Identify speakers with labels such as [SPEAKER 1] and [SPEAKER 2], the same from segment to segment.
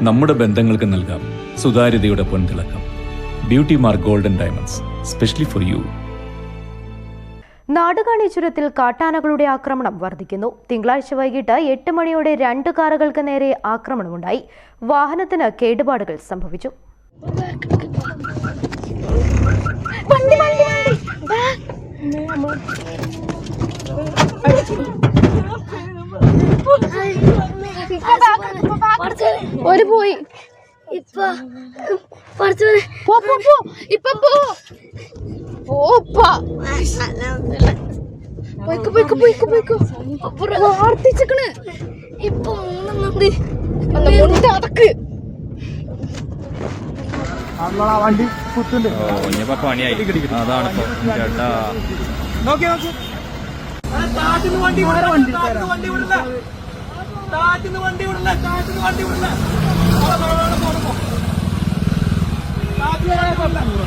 [SPEAKER 1] നമ്മുടെ ബന്ധങ്ങൾക്ക് നൽകാം. സുതാര്യതയുടെ പൊൻതിളക്കം. Beauty mark golden diamonds specially for you
[SPEAKER 2] Nadukani ചുരത്തിൽ കാട്ടാനകളുടെ ആക്രമണം വർദ്ധിക്കുന്നു. തിങ്കളാഴ്ച വൈകിട്ട് എട്ട് മണിയോടെ രണ്ട് കാറുകൾക്ക് നേരെ ആക്രമണമുണ്ടായി. വാഹനത്തിന് കേടുപാടുകൾ സംഭവിച്ചു.
[SPEAKER 3] പഠിച്ചോനെ പോയി. പോ പോ ഇപ്പൊ പോ. വണ്ടി പോയിക്കോ പോയിക്കോ പോയിക്കോ പോയിക്കോ. പ്രാർത്ഥിച്ചിക്കണ്
[SPEAKER 4] വണ്ടി മൂന്നെണ്ണുണ്ട്
[SPEAKER 3] അല്ല
[SPEAKER 5] വണ്ടി കുത്തുണ്ട്
[SPEAKER 6] ഇനിയിപ്പോ വണ്ടി അതാണ്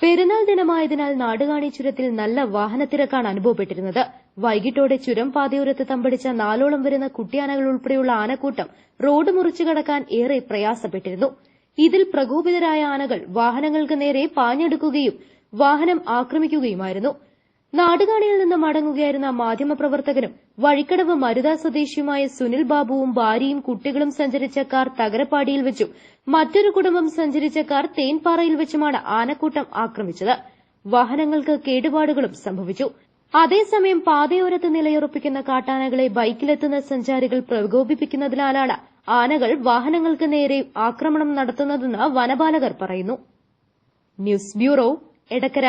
[SPEAKER 2] പെരുന്നാൾ ദിനമായതിനാൽ നാടുകാണി ചുരത്തിൽ നല്ല വാഹനത്തിരക്കാണ് അനുഭവപ്പെട്ടിരുന്നത്. വൈകിട്ടോടെ ചുരം പാതയോരത്ത് തമ്പടിച്ച നാലോളം വരുന്ന കുട്ടിയാനകൾ ഉൾപ്പെടെയുള്ള ആനക്കൂട്ടം റോഡ് മുറിച്ചു കടക്കാൻ ഏറെ പ്രയാസപ്പെട്ടിരുന്നു. ഇതിൽ പ്രകോപിതരായ ആനകൾ വാഹനങ്ങൾക്ക് നേരെ പാഞ്ഞെടുക്കുകയും വാഹനം ആക്രമിക്കുകയുമായിരുന്നു. നാടുകാണിയിൽ നിന്ന് മടങ്ങുകയായിരുന്ന മാധ്യമപ്രവർത്തകനും വഴിക്കടവ് മരുത സ്വദേശിയുമായ സുനിൽ ബാബുവും ഭാര്യയും കുട്ടികളും സഞ്ചരിച്ച കാർ തകരപ്പാടിയിൽ വെച്ചും മറ്റൊരു കുടുംബം സഞ്ചരിച്ച കാർ തേൻപാറയിൽ വെച്ചുമാണ് ആനക്കൂട്ടം ആക്രമിച്ചത്. വാഹനങ്ങൾക്ക് കേടുപാടുകളും സംഭവിച്ചു. അതേസമയം പാതയോരത്ത് നിലയുറപ്പിക്കുന്ന കാട്ടാനകളെ ബൈക്കിലെത്തുന്ന സഞ്ചാരികൾ പ്രകോപിപ്പിക്കുന്നതിനാലാണ് ആനകൾ വാഹനങ്ങൾക്ക് നേരെ ആക്രമണം നടത്തുന്നതെന്ന് വനപാലകർ പറയുന്നു. News bureau Edakkara.